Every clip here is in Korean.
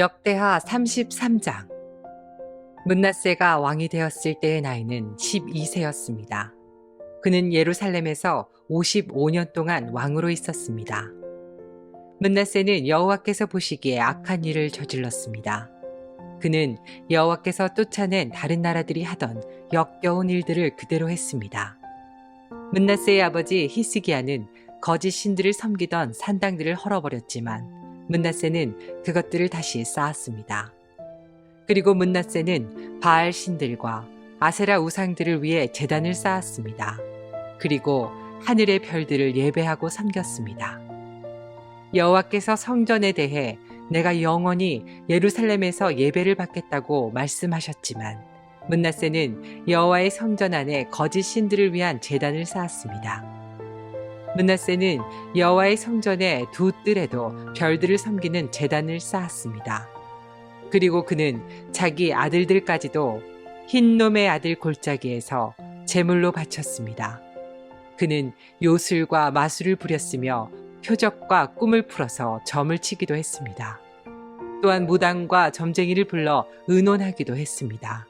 역대하 33장 문나세가 왕이 되었을 때의 나이는 12세였습니다. 그는 예루살렘에서 55년 동안 왕으로 있었습니다. 문나세는 여호와께서 보시기에 악한 일을 저질렀습니다. 그는 여호와께서 쫓아낸 다른 나라들이 하던 역겨운 일들을 그대로 했습니다. 문나세의 아버지 히스기야는 거짓 신들을 섬기던 산당들을 헐어버렸지만 문나세는 그것들을 다시 쌓았습니다. 그리고 문나세는 바알 신들과 아세라 우상들을 위해 재단을 쌓았습니다. 그리고 하늘의 별들을 예배하고 섬겼습니다. 여호와께서 성전에 대해 내가 영원히 예루살렘에서 예배를 받겠다고 말씀하셨지만 문나세는 여호와의 성전 안에 거짓 신들을 위한 재단을 쌓았습니다. 문나세는 여호와의 성전의 두 뜰에도 별들을 섬기는 제단을 쌓았습니다. 그리고 그는 자기 아들들까지도 흰놈의 아들 골짜기에서 제물로 바쳤습니다. 그는 요술과 마술을 부렸으며 표적과 꿈을 풀어서 점을 치기도 했습니다. 또한 무당과 점쟁이를 불러 의논하기도 했습니다.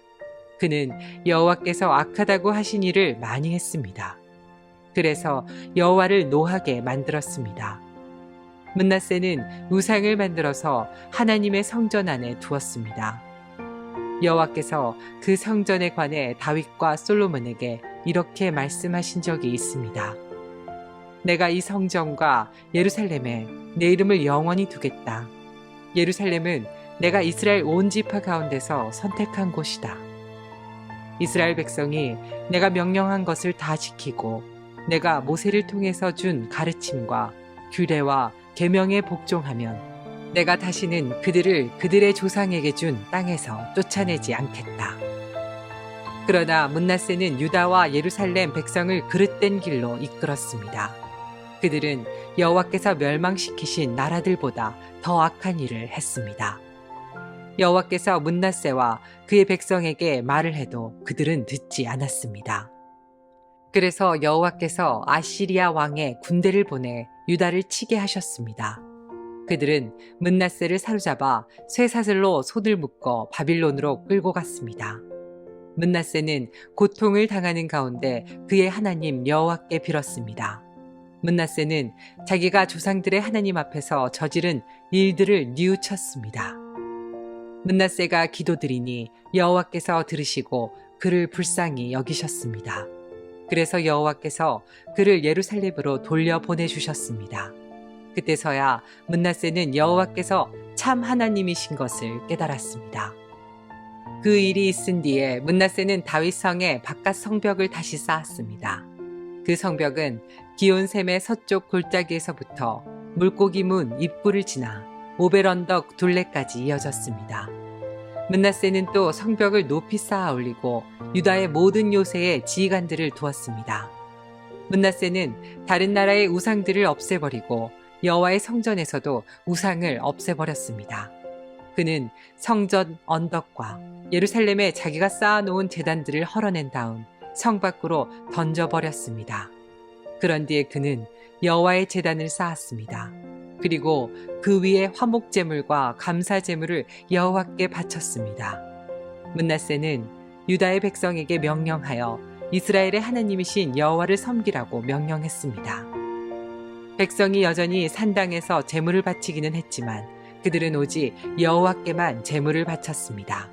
그는 여호와께서 악하다고 하신 일을 많이 했습니다. 그래서 여호와를 노하게 만들었습니다. 문나세는 우상을 만들어서 하나님의 성전 안에 두었습니다. 여호와께서 그 성전에 관해 다윗과 솔로몬에게 이렇게 말씀하신 적이 있습니다. 내가 이 성전과 예루살렘에 내 이름을 영원히 두겠다. 예루살렘은 내가 이스라엘 온 지파 가운데서 선택한 곳이다. 이스라엘 백성이 내가 명령한 것을 다 지키고 내가 모세를 통해서 준 가르침과 규례와 계명에 복종하면 내가 다시는 그들을 그들의 조상에게 준 땅에서 쫓아내지 않겠다. 그러나 문나세는 유다와 예루살렘 백성을 그릇된 길로 이끌었습니다. 그들은 여호와께서 멸망시키신 나라들보다 더 악한 일을 했습니다. 여호와께서 문나세와 그의 백성에게 말을 해도 그들은 듣지 않았습니다. 그래서 여호와께서 아시리아 왕의 군대를 보내 유다를 치게 하셨습니다. 그들은 문나세를 사로잡아 쇠사슬로 손을 묶어 바빌론으로 끌고 갔습니다. 문나세는 고통을 당하는 가운데 그의 하나님 여호와께 빌었습니다. 문나세는 자기가 조상들의 하나님 앞에서 저지른 일들을 뉘우쳤습니다. 문나세가 기도드리니 여호와께서 들으시고 그를 불쌍히 여기셨습니다. 그래서 여호와께서 그를 예루살렘으로 돌려 보내 주셨습니다. 그때서야 문나세는 여호와께서 참 하나님이신 것을 깨달았습니다. 그 일이 있은 뒤에 문나세는 다윗 성의 바깥 성벽을 다시 쌓았습니다. 그 성벽은 기온샘의 서쪽 골짜기에서부터 물고기 문 입구를 지나 오벨 언덕 둘레까지 이어졌습니다. 문나세는 또 성벽을 높이 쌓아 올리고 유다의 모든 요새에 지휘관들을 두었습니다. 문나세는 다른 나라의 우상들을 없애버리고 여호와의 성전에서도 우상을 없애버렸습니다. 그는 성전 언덕과 예루살렘에 자기가 쌓아놓은 재단들을 헐어낸 다음 성 밖으로 던져버렸습니다. 그런 뒤에 그는 여호와의 재단을 쌓았습니다. 그리고 그 위에 화목 제물과 감사 제물을 여호와께 바쳤습니다. 문나세는 유다의 백성에게 명령하여 이스라엘의 하나님이신 여호와를 섬기라고 명령했습니다. 백성이 여전히 산당에서 제물을 바치기는 했지만 그들은 오직 여호와께만 제물을 바쳤습니다.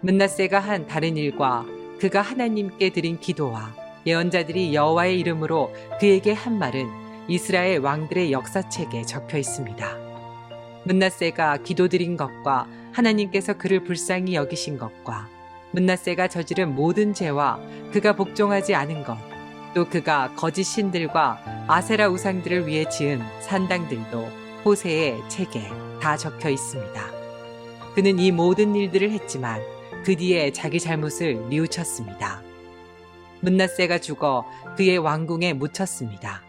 문나세가 한 다른 일과 그가 하나님께 드린 기도와 예언자들이 여호와의 이름으로 그에게 한 말은 이스라엘 왕들의 역사책에 적혀 있습니다. 문나세가 기도드린 것과 하나님께서 그를 불쌍히 여기신 것과 문나세가 저지른 모든 죄와 그가 복종하지 않은 것, 또 그가 거짓 신들과 아세라 우상들을 위해 지은 산당들도 호세의 책에 다 적혀 있습니다. 그는 이 모든 일들을 했지만 그 뒤에 자기 잘못을 뉘우쳤습니다. 문나세가 죽어 그의 왕궁에 묻혔습니다.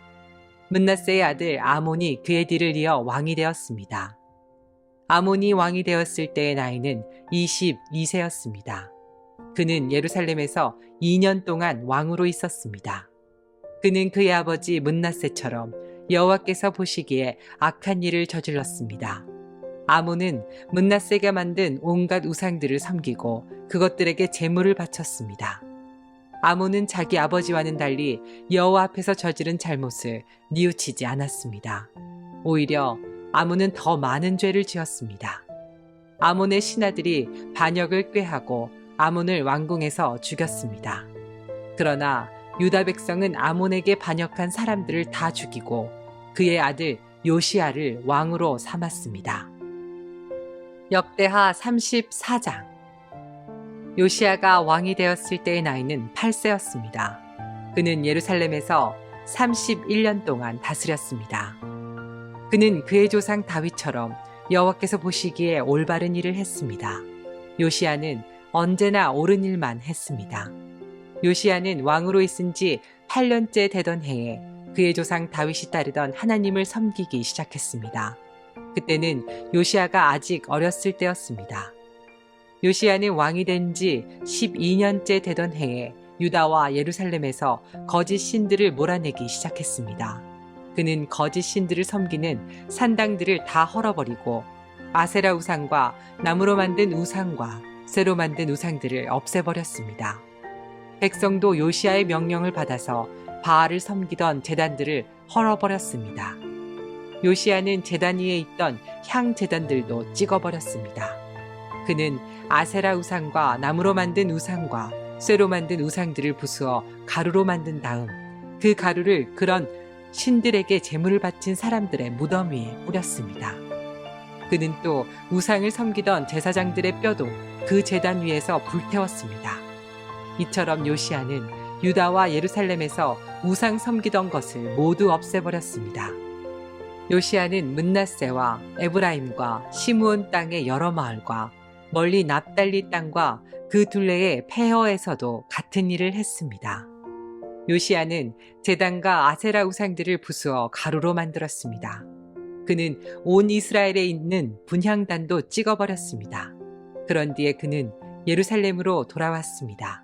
문나세의 아들 아몬이 그의 뒤를 이어 왕이 되었습니다. 아몬이 왕이 되었을 때의 나이는 22세였습니다. 그는 예루살렘에서 2년 동안 왕으로 있었습니다. 그는 그의 아버지 문나세처럼 여호와께서 보시기에 악한 일을 저질렀습니다. 아몬은 문나세가 만든 온갖 우상들을 섬기고 그것들에게 제물을 바쳤습니다. 아몬은 자기 아버지와는 달리 여호와 앞에서 저지른 잘못을 뉘우치지 않았습니다. 오히려 아몬은 더 많은 죄를 지었습니다. 아몬의 신하들이 반역을 꾀하고 아몬을 왕궁에서 죽였습니다. 그러나 유다 백성은 아몬에게 반역한 사람들을 다 죽이고 그의 아들 요시아를 왕으로 삼았습니다. 역대하 34장 요시아가 왕이 되었을 때의 나이는 8세였습니다. 그는 예루살렘에서 31년 동안 다스렸습니다. 그는 그의 조상 다윗처럼 여호와께서 보시기에 올바른 일을 했습니다. 요시아는 언제나 옳은 일만 했습니다. 요시아는 왕으로 있은 지 8년째 되던 해에 그의 조상 다윗이 따르던 하나님을 섬기기 시작했습니다. 그때는 요시아가 아직 어렸을 때였습니다. 요시아는 왕이 된 지 12년째 되던 해에 유다와 예루살렘에서 거짓 신들을 몰아내기 시작했습니다. 그는 거짓 신들을 섬기는 산당들을 다 헐어버리고 아세라 우상과 나무로 만든 우상과 쇠로 만든 우상들을 없애버렸습니다. 백성도 요시아의 명령을 받아서 바알을 섬기던 재단들을 헐어버렸습니다. 요시아는 재단 위에 있던 향 재단들도 찍어버렸습니다. 그는 아세라 우상과 나무로 만든 우상과 쇠로 만든 우상들을 부수어 가루로 만든 다음 그 가루를 그런 신들에게 제물을 바친 사람들의 무덤 위에 뿌렸습니다. 그는 또 우상을 섬기던 제사장들의 뼈도 그 재단 위에서 불태웠습니다. 이처럼 요시아는 유다와 예루살렘에서 우상 섬기던 것을 모두 없애버렸습니다. 요시아는 문나세와 에브라임과 시므온 땅의 여러 마을과 멀리 납달리 땅과 그 둘레의 페허에서도 같은 일을 했습니다. 요시아는 제단과 아세라 우상들을 부수어 가루로 만들었습니다. 그는 온 이스라엘에 있는 분향단도 찍어버렸습니다. 그런 뒤에 그는 예루살렘으로 돌아왔습니다.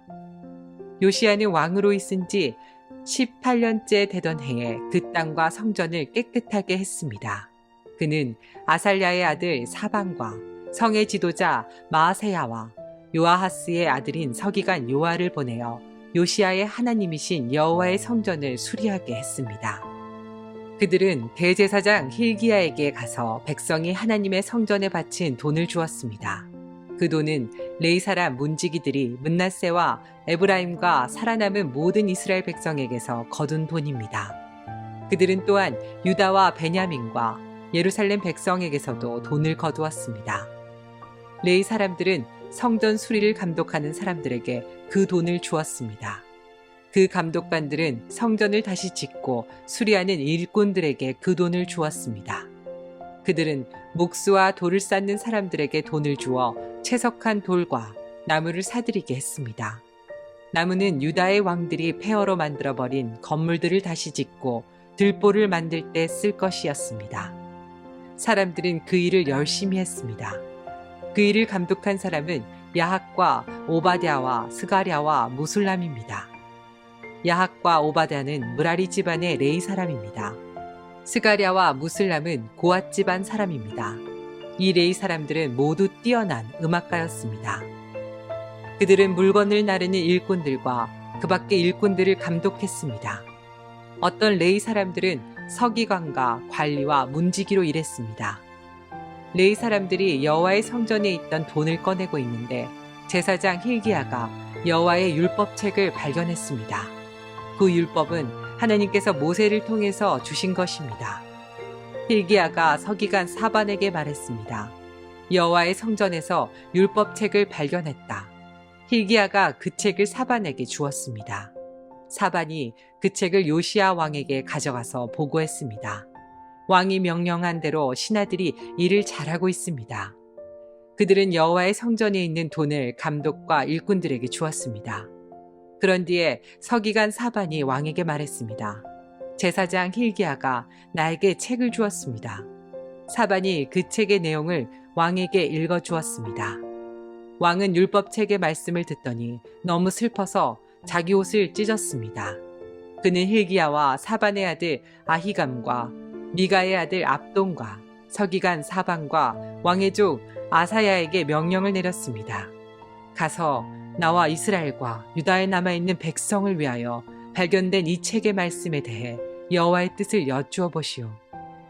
요시아는 왕으로 있은 지 18년째 되던 해에 그 땅과 성전을 깨끗하게 했습니다. 그는 아살랴의 아들 사방과 성의 지도자 마세야와 요아하스의 아들인 서기관 요아를 보내어 요시아의 하나님이신 여호와의 성전을 수리하게 했습니다. 그들은 대제사장 힐기야에게 가서 백성이 하나님의 성전에 바친 돈을 주었습니다. 그 돈은 레이 사람 문지기들이 문나세와 에브라임과 살아남은 모든 이스라엘 백성에게서 거둔 돈입니다. 그들은 또한 유다와 베냐민과 예루살렘 백성에게서도 돈을 거두었습니다. 레이 사람들은 성전 수리를 감독하는 사람들에게 그 돈을 주었습니다. 그 감독관들은 성전을 다시 짓고 수리하는 일꾼들에게 그 돈을 주었습니다. 그들은 목수와 돌을 쌓는 사람들에게 돈을 주어 채석한 돌과 나무를 사들이게 했습니다. 나무는 유다의 왕들이 폐허로 만들어버린 건물들을 다시 짓고 들보를 만들 때 쓸 것이었습니다. 사람들은 그 일을 열심히 했습니다. 그 일을 감독한 사람은 야학과 오바댜와 스가랴와 무술람입니다. 야학과 오바댜는 무라리 집안의 레이 사람입니다. 스가랴와 무슬람은 고앗 집안 사람입니다. 이 레이 사람들은 모두 뛰어난 음악가였습니다. 그들은 물건을 나르는 일꾼들과 그 밖의 일꾼들을 감독했습니다. 어떤 레이 사람들은 서기관과 관리와 문지기로 일했습니다. 레이 사람들이 여호와의 성전에 있던 돈을 꺼내고 있는데 제사장 힐기야가 여호와의 율법책을 발견했습니다. 그 율법은 하나님께서 모세를 통해서 주신 것입니다. 힐기야가 서기관 사반에게 말했습니다. 여호와의 성전에서 율법책을 발견했다. 힐기야가 그 책을 사반에게 주었습니다. 사반이 그 책을 요시아 왕에게 가져가서 보고했습니다. 왕이 명령한 대로 신하들이 일을 잘하고 있습니다. 그들은 여호와의 성전에 있는 돈을 감독과 일꾼들에게 주었습니다. 그런 뒤에 서기관 사반이 왕에게 말했습니다. 제사장 힐기야가 나에게 책을 주었습니다. 사반이 그 책의 내용을 왕에게 읽어 주었습니다. 왕은 율법책의 말씀을 듣더니 너무 슬퍼서 자기 옷을 찢었습니다. 그는 힐기야와 사반의 아들 아히감과 미가의 아들 압돈과 서기관 사방과 왕의 족 아사야에게 명령을 내렸습니다. 가서 나와 이스라엘과 유다에 남아 있는 백성을 위하여 발견된 이 책의 말씀에 대해 여호와의 뜻을 여쭈어 보시오.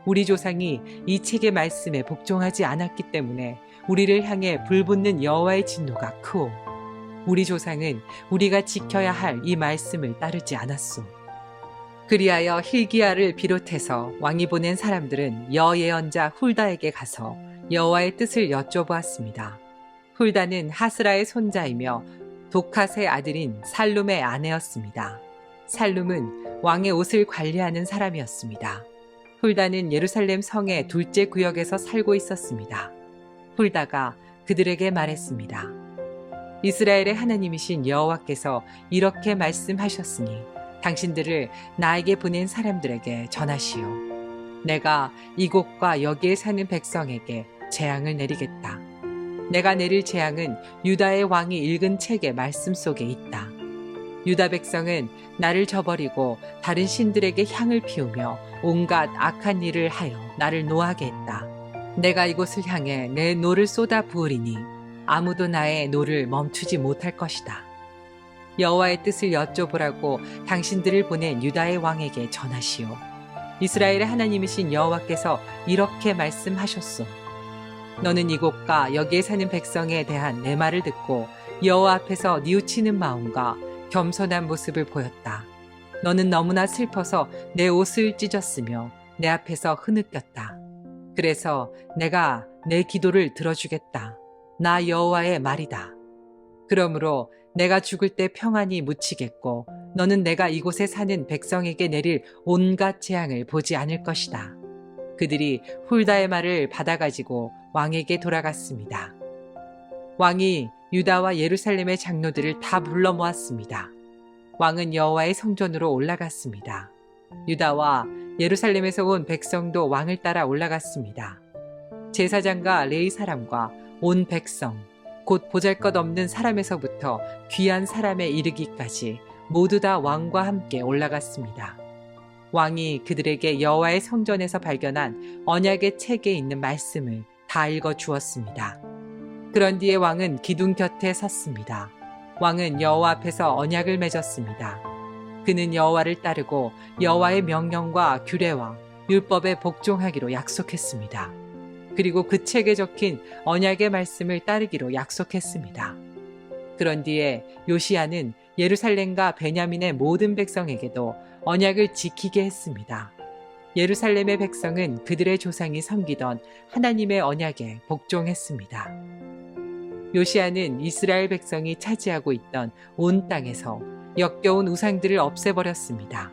우리 조상이 이 책의 말씀에 복종하지 않았기 때문에 우리를 향해 불붙는 여호와의 진노가 크오. 우리 조상은 우리가 지켜야 할 이 말씀을 따르지 않았소. 그리하여 힐기야를 비롯해서 왕이 보낸 사람들은 여예언자 훌다에게 가서 여호와의 뜻을 여쭤보았습니다. 훌다는 하스라의 손자이며 도캇의 아들인 살룸의 아내였습니다. 살룸은 왕의 옷을 관리하는 사람이었습니다. 훌다는 예루살렘 성의 둘째 구역에서 살고 있었습니다. 훌다가 그들에게 말했습니다. 이스라엘의 하나님이신 여호와께서 이렇게 말씀하셨으니 당신들을 나에게 보낸 사람들에게 전하시오. 내가 이곳과 여기에 사는 백성에게 재앙을 내리겠다. 내가 내릴 재앙은 유다의 왕이 읽은 책의 말씀 속에 있다. 유다 백성은 나를 저버리고 다른 신들에게 향을 피우며 온갖 악한 일을 하여 나를 노하게 했다. 내가 이곳을 향해 내 노를 쏟아 부으리니 아무도 나의 노를 멈추지 못할 것이다. 여호와의 뜻을 여쭤보라고 당신들을 보낸 유다의 왕에게 전하시오. 이스라엘의 하나님이신 여호와께서 이렇게 말씀하셨소. 너는 이곳과 여기에 사는 백성에 대한 내 말을 듣고 여호와 앞에서 뉘우치는 마음과 겸손한 모습을 보였다. 너는 너무나 슬퍼서 내 옷을 찢었으며 내 앞에서 흐느꼈다. 그래서 내가 내 기도를 들어주겠다. 나 여호와의 말이다. 그러므로 내가 죽을 때 평안히 묻히겠고 너는 내가 이곳에 사는 백성에게 내릴 온갖 재앙을 보지 않을 것이다. 그들이 훌다의 말을 받아가지고 왕에게 돌아갔습니다. 왕이 유다와 예루살렘의 장로들을 다 불러 모았습니다. 왕은 여호와의 성전으로 올라갔습니다. 유다와 예루살렘에서 온 백성도 왕을 따라 올라갔습니다. 제사장과 레이 사람과 온 백성, 곧 보잘것없는 사람에서부터 귀한 사람에 이르기까지 모두 다 왕과 함께 올라갔습니다. 왕이 그들에게 여호와의 성전에서 발견한 언약의 책에 있는 말씀을 다 읽어 주었습니다. 그런 뒤에 왕은 기둥 곁에 섰습니다. 왕은 여호와 앞에서 언약을 맺었습니다. 그는 여호와를 따르고 여호와의 명령과 규례와 율법에 복종하기로 약속했습니다. 그리고 그 책에 적힌 언약의 말씀을 따르기로 약속했습니다. 그런 뒤에 요시아는 예루살렘과 베냐민의 모든 백성에게도 언약을 지키게 했습니다. 예루살렘의 백성은 그들의 조상이 섬기던 하나님의 언약에 복종했습니다. 요시아는 이스라엘 백성이 차지하고 있던 온 땅에서 역겨운 우상들을 없애버렸습니다.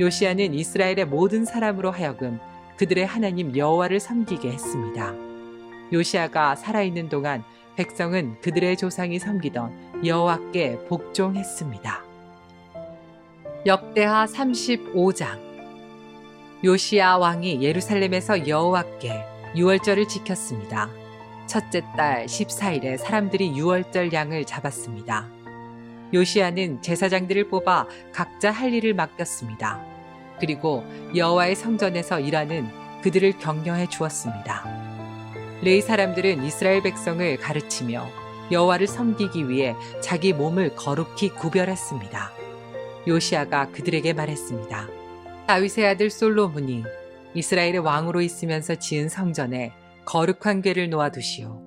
요시아는 이스라엘의 모든 사람으로 하여금 그들의 하나님 여호와를 섬기게 했습니다. 요시아가 살아있는 동안 백성은 그들의 조상이 섬기던 여호와께 복종했습니다. 역대하 35장 요시아 왕이 예루살렘에서 여호와께 유월절을 지켰습니다. 첫째 달 14일에 사람들이 유월절 양을 잡았습니다. 요시아는 제사장들을 뽑아 각자 할 일을 맡겼습니다. 그리고 여호와의 성전에서 일하는 그들을 격려해 주었습니다. 레이 사람들은 이스라엘 백성을 가르치며 여호와를 섬기기 위해 자기 몸을 거룩히 구별했습니다. 요시아가 그들에게 말했습니다. 다윗의 아들 솔로몬이 이스라엘의 왕으로 있으면서 지은 성전에 거룩한 궤를 놓아두시오.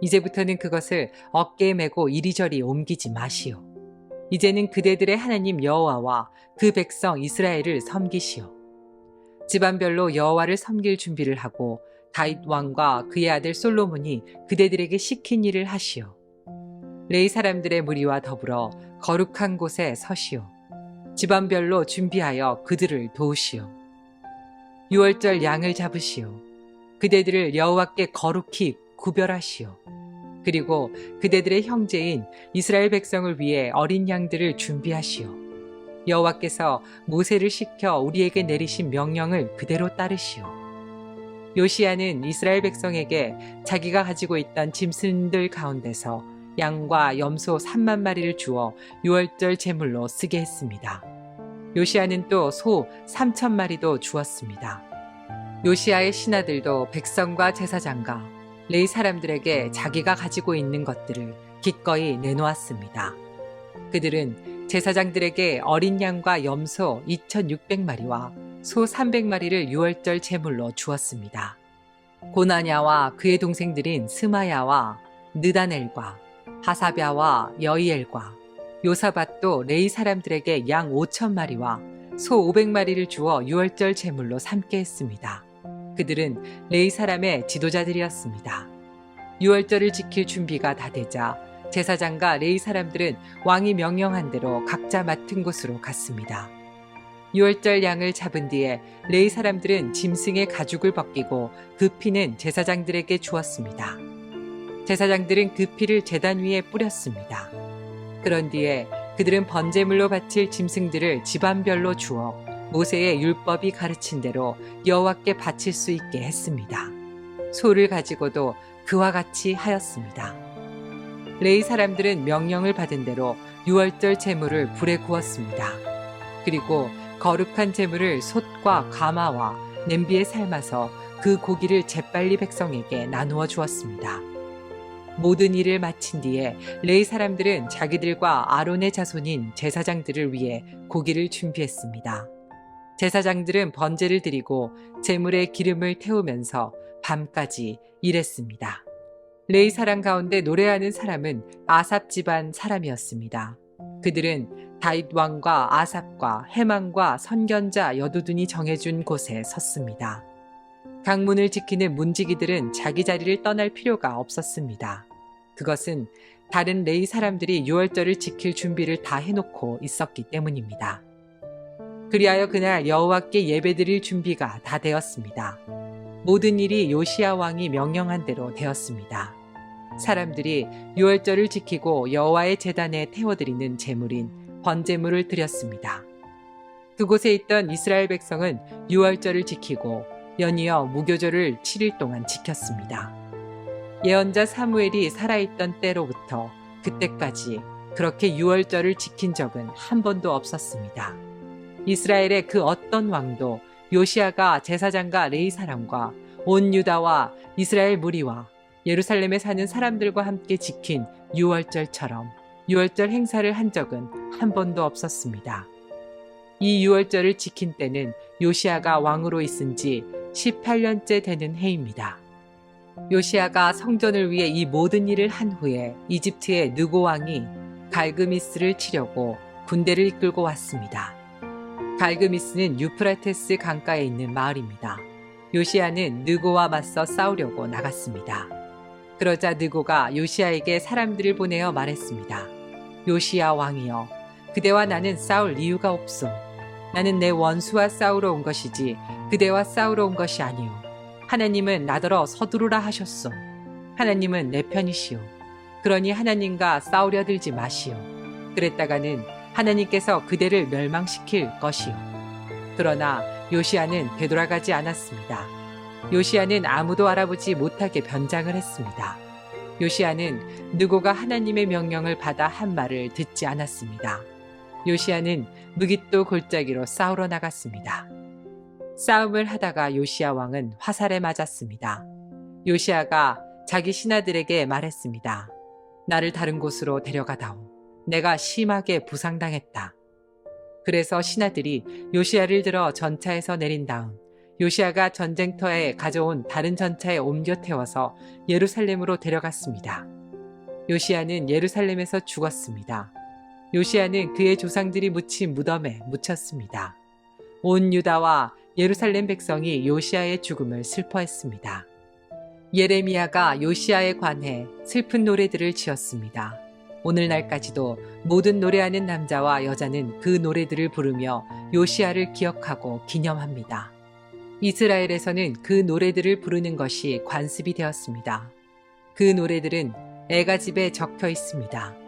이제부터는 그것을 어깨에 메고 이리저리 옮기지 마시오. 이제는 그대들의 하나님 여호와와 그 백성 이스라엘을 섬기시오. 집안별로 여호와를 섬길 준비를 하고 다윗 왕과 그의 아들 솔로몬이 그대들에게 시킨 일을 하시오. 레이 사람들의 무리와 더불어 거룩한 곳에 서시오. 집안별로 준비하여 그들을 도우시오. 유월절 양을 잡으시오. 그대들을 여호와께 거룩히 구별하시오. 그리고 그대들의 형제인 이스라엘 백성을 위해 어린 양들을 준비하시오. 여호와께서 모세를 시켜 우리에게 내리신 명령을 그대로 따르시오. 요시아는 이스라엘 백성에게 자기가 가지고 있던 짐승들 가운데서 양과 염소 3만 마리를 주어 유월절 제물로 쓰게 했습니다. 요시아는 또 소 3천 마리도 주었습니다. 요시아의 신하들도 백성과 제사장과 레이 사람들에게 자기가 가지고 있는 것들을 기꺼이 내놓았습니다. 그들은 제사장들에게 어린 양과 염소 2,600마리와 소 300마리를 유월절 제물로 주었습니다. 고나냐와 그의 동생들인 스마야와 느다넬과 하사랴와 여이엘과 요사밭도 레이 사람들에게 양 5천 마리와 소 500마리를 주어 유월절 제물로 삼게 했습니다. 그들은 레이 사람의 지도자들이었습니다. 유월절을 지킬 준비가 다 되자 제사장과 레이 사람들은 왕이 명령한 대로 각자 맡은 곳으로 갔습니다. 유월절 양을 잡은 뒤에 레이 사람들은 짐승의 가죽을 벗기고 그 피는 제사장들에게 주었습니다. 제사장들은 그 피를 제단 위에 뿌렸습니다. 그런 뒤에 그들은 번제물로 바칠 짐승들을 집안별로 주어 모세의 율법이 가르친 대로 여호와께 바칠 수 있게 했습니다. 소를 가지고도 그와 같이 하였습니다. 레이 사람들은 명령을 받은 대로 유월절 제물을 불에 구웠습니다. 그리고 거룩한 제물을 솥과 가마와 냄비에 삶아서 그 고기를 재빨리 백성에게 나누어 주었습니다. 모든 일을 마친 뒤에 레이 사람들은 자기들과 아론의 자손인 제사장들을 위해 고기를 준비했습니다. 제사장들은 번제를 드리고 제물에 기름을 태우면서 밤까지 일했습니다. 레이 사람 가운데 노래하는 사람은 아삽 집안 사람이었습니다. 그들은 다윗 왕과 아삽과 해망과 선견자 여두둔이 정해준 곳에 섰습니다. 강문을 지키는 문지기들은 자기 자리를 떠날 필요가 없었습니다. 그것은 다른 레이 사람들이 유월절을 지킬 준비를 다 해놓고 있었기 때문입니다. 그리하여 그날 여호와께 예배드릴 준비가 다 되었습니다. 모든 일이 요시야 왕이 명령한 대로 되었습니다. 사람들이 유월절을 지키고 여호와의 제단에 태워드리는 제물인 번제물을 드렸습니다. 그곳에 있던 이스라엘 백성은 유월절을 지키고 연이어 무교절을 7일 동안 지켰습니다. 예언자 사무엘이 살아있던 때로부터 그때까지 그렇게 유월절을 지킨 적은 한 번도 없었습니다. 이스라엘의 그 어떤 왕도 요시아가 제사장과 레이 사람과 온 유다와 이스라엘 무리와 예루살렘에 사는 사람들과 함께 지킨 유월절처럼 유월절 행사를 한 적은 한 번도 없었습니다. 이 유월절을 지킨 때는 요시아가 왕으로 있은 지 18년째 되는 해입니다. 요시아가 성전을 위해 이 모든 일을 한 후에 이집트의 느고 왕이 갈그미스를 치려고 군대를 이끌고 왔습니다. 갈그미스는 유프라테스 강가에 있는 마을입니다. 요시아는 느고와 맞서 싸우려고 나갔습니다. 그러자 느고가 요시아에게 사람들을 보내어 말했습니다. 요시아 왕이여, 그대와 나는 싸울 이유가 없소. 나는 내 원수와 싸우러 온 것이지 그대와 싸우러 온 것이 아니오. 하나님은 나더러 서두르라 하셨소. 하나님은 내 편이시오. 그러니 하나님과 싸우려 들지 마시오. 그랬다가는 하나님께서 그대를 멸망시킬 것이오. 그러나 요시아는 되돌아가지 않았습니다. 요시아는 아무도 알아보지 못하게 변장을 했습니다. 요시아는 느고가 하나님의 명령을 받아 한 말을 듣지 않았습니다. 요시아는 무깃도 골짜기로 싸우러 나갔습니다. 싸움을 하다가 요시아 왕은 화살에 맞았습니다. 요시아가 자기 신하들에게 말했습니다. 나를 다른 곳으로 데려가다오. 내가 심하게 부상당했다. 그래서 신하들이 요시아를 들어 전차에서 내린 다음 요시아가 전쟁터에 가져온 다른 전차에 옮겨 태워서 예루살렘으로 데려갔습니다. 요시아는 예루살렘에서 죽었습니다. 요시아는 그의 조상들이 묻힌 무덤에 묻혔습니다. 온 유다와 예루살렘 백성이 요시아의 죽음을 슬퍼했습니다. 예레미야가 요시아에 관해 슬픈 노래들을 지었습니다. 오늘날까지도 모든 노래하는 남자와 여자는 그 노래들을 부르며 요시아를 기억하고 기념합니다. 이스라엘에서는 그 노래들을 부르는 것이 관습이 되었습니다. 그 노래들은 애가집에 적혀 있습니다.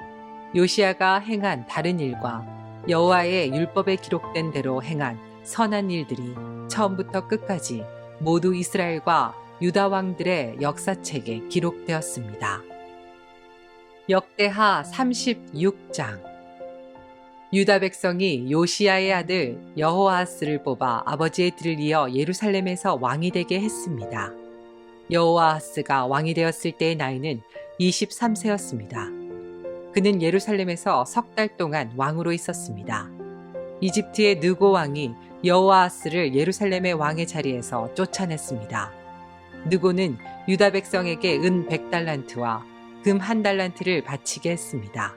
요시아가 행한 다른 일과 여호와의 율법에 기록된 대로 행한 선한 일들이 처음부터 끝까지 모두 이스라엘과 유다 왕들의 역사책에 기록되었습니다. 역대하 36장 유다 백성이 요시야의 아들 여호아하스를 뽑아 아버지의 뒤를 이어 예루살렘에서 왕이 되게 했습니다. 여호아하스가 왕이 되었을 때의 나이는 23세였습니다. 그는 예루살렘에서 석 달 동안 왕으로 있었습니다. 이집트의 느고 왕이 여호아하스를 예루살렘의 왕의 자리에서 쫓아냈습니다. 느고는 유다 백성에게 은 100달란트와 금 한 달란트를 바치게 했습니다.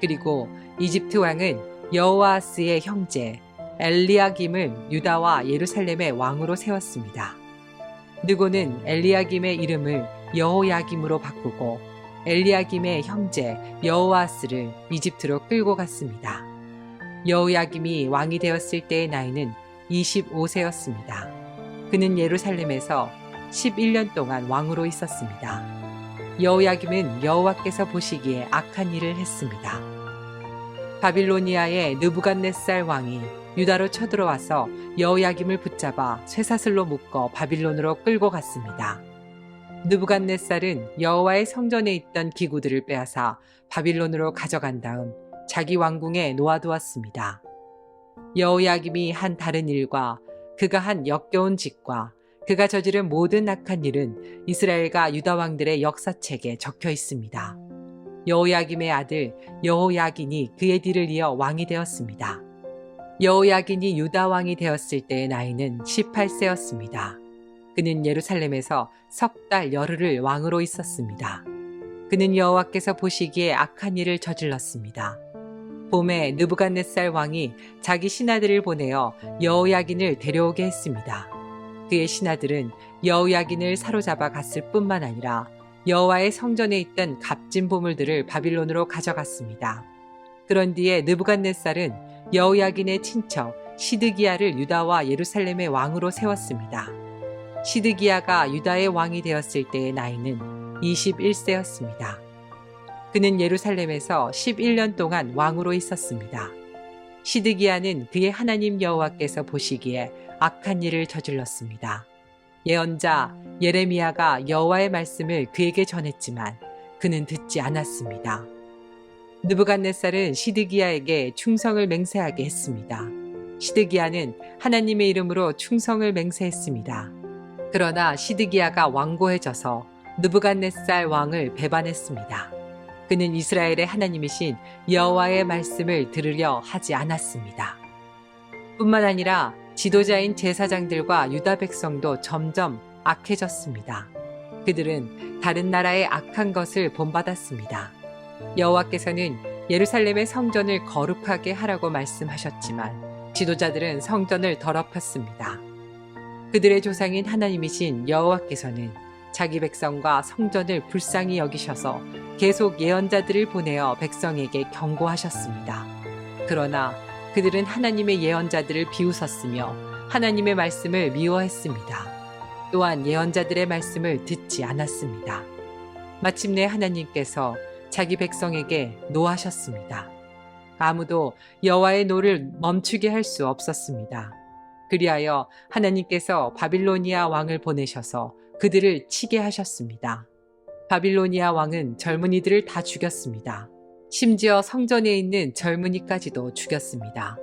그리고 이집트 왕은 여호아스의 형제 엘리야김을 유다와 예루살렘의 왕으로 세웠습니다. 느고는 엘리야김의 이름을 여호야김으로 바꾸고 엘리야김의 형제 여호아스를 이집트로 끌고 갔습니다. 여호야김이 왕이 되었을 때의 나이는 25세였습니다. 그는 예루살렘에서 11년 동안 왕으로 있었습니다. 여호야김은 여호와께서 보시기에 악한 일을 했습니다. 바빌로니아의 느부갓네살 왕이 유다로 쳐들어와서 여호야김을 붙잡아 쇠사슬로 묶어 바빌론으로 끌고 갔습니다. 느부갓네살은 여호와의 성전에 있던 기구들을 빼앗아 바빌론으로 가져간 다음 자기 왕궁에 놓아두었습니다. 여호야김이 한 다른 일과 그가 한 역겨운 짓과 그가 저지른 모든 악한 일은 이스라엘과 유다 왕들의 역사책에 적혀 있습니다. 여호야김의 아들 여호야긴이 그의 뒤를 이어 왕이 되었습니다. 여호야긴이 유다 왕이 되었을 때의 나이는 18세였습니다. 그는 예루살렘에서 석 달 열흘을 왕으로 있었습니다. 그는 여호와께서 보시기에 악한 일을 저질렀습니다. 봄에 느부갓네살 왕이 자기 신하들을 보내어 여호야긴을 데려오게 했습니다. 그의 신하들은 여호야긴을 사로잡아 갔을 뿐만 아니라 여호와의 성전에 있던 값진 보물들을 바빌론으로 가져갔습니다. 그런 뒤에 느부갓네살은 여호야긴의 친척 시드기야를 유다와 예루살렘의 왕으로 세웠습니다. 시드기야가 유다의 왕이 되었을 때의 나이는 21세였습니다. 그는 예루살렘에서 11년 동안 왕으로 있었습니다. 시드기야는 그의 하나님 여호와께서 보시기에 악한 일을 저질렀습니다. 예언자 예레미야가 여호와의 말씀을 그에게 전했지만 그는 듣지 않았습니다. 느부갓네살은 시드기야에게 충성을 맹세하게 했습니다. 시드기야는 하나님의 이름으로 충성을 맹세했습니다. 그러나 시드기야가 완고해져서 느부갓네살 왕을 배반했습니다. 그는 이스라엘의 하나님이신 여호와의 말씀을 들으려 하지 않았습니다. 뿐만 아니라 지도자인 제사장들과 유다 백성도 점점 악해졌습니다. 그들은 다른 나라의 악한 것을 본받았습니다. 여호와께서는 예루살렘의 성전을 거룩하게 하라고 말씀하셨지만 지도자들은 성전을 더럽혔습니다. 그들의 조상인 하나님이신 여호와께서는 자기 백성과 성전을 불쌍히 여기셔서 계속 예언자들을 보내어 백성에게 경고하셨습니다. 그러나 그들은 하나님의 예언자들을 비웃었으며 하나님의 말씀을 미워했습니다. 또한 예언자들의 말씀을 듣지 않았습니다. 마침내 하나님께서 자기 백성에게 노하셨습니다. 아무도 여호와의 노를 멈추게 할 수 없었습니다. 그리하여 하나님께서 바빌로니아 왕을 보내셔서 그들을 치게 하셨습니다. 바빌로니아 왕은 젊은이들을 다 죽였습니다. 심지어 성전에 있는 젊은이까지도 죽였습니다.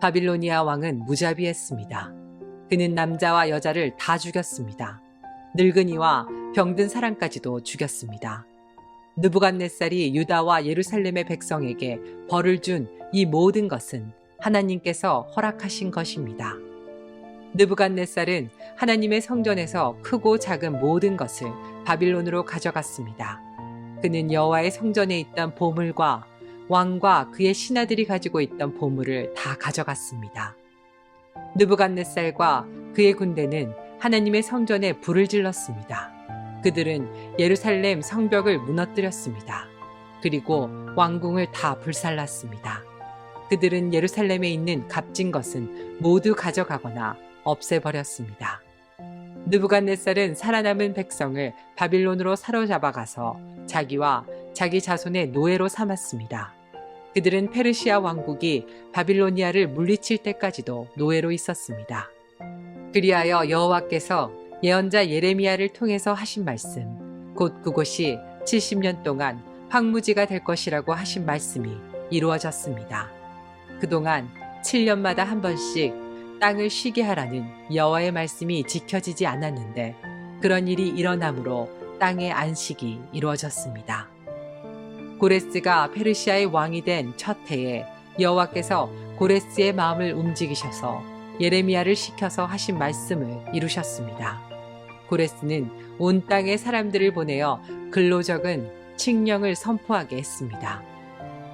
바빌로니아 왕은 무자비했습니다. 그는 남자와 여자를 다 죽였습니다. 늙은이와 병든 사람까지도 죽였습니다. 느부갓네살이 유다와 예루살렘의 백성에게 벌을 준 이 모든 것은 하나님께서 허락하신 것입니다. 느부갓네살은 하나님의 성전에서 크고 작은 모든 것을 바빌론으로 가져갔습니다. 그는 여호와의 성전에 있던 보물과 왕과 그의 신하들이 가지고 있던 보물을 다 가져갔습니다. 느부갓네살과 그의 군대는 하나님의 성전에 불을 질렀습니다. 그들은 예루살렘 성벽을 무너뜨렸습니다. 그리고 왕궁을 다 불살랐습니다. 그들은 예루살렘에 있는 값진 것은 모두 가져가거나 없애버렸습니다. 느부갓네살은 살아남은 백성을 바빌론으로 사로잡아 가서 자기와 자기 자손의 노예로 삼았습니다. 그들은 페르시아 왕국이 바빌로니아를 물리칠 때까지도 노예로 있었습니다. 그리하여 여호와께서 예언자 예레미야를 통해서 하신 말씀, 곧 그곳이 70년 동안 황무지가 될 것이라고 하신 말씀이 이루어졌습니다. 그동안 7년마다 한 번씩 땅을 쉬게 하라는 여호와의 말씀이 지켜지지 않았는데 그런 일이 일어남으로 땅의 안식이 이루어졌습니다. 고레스가 페르시아의 왕이 된 첫 해에 여호와께서 고레스의 마음을 움직이셔서 예레미야를 시켜서 하신 말씀을 이루셨습니다. 고레스는 온 땅의 사람들을 보내어 근로적은 칙령을 선포하게 했습니다.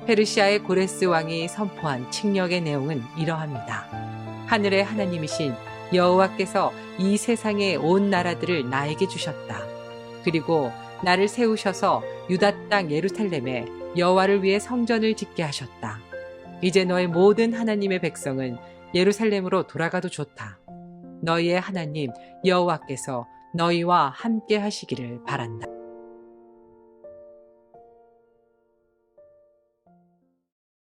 페르시아의 고레스 왕이 선포한 칙령의 내용은 이러합니다. 하늘의 하나님이신 여호와께서 이 세상의 온 나라들을 나에게 주셨다. 그리고 나를 세우셔서 유다 땅 예루살렘에 여호와를 위해 성전을 짓게 하셨다. 이제 너의 모든 하나님의 백성은 예루살렘으로 돌아가도 좋다. 너희의 하나님 여호와께서 너희와 함께 하시기를 바란다.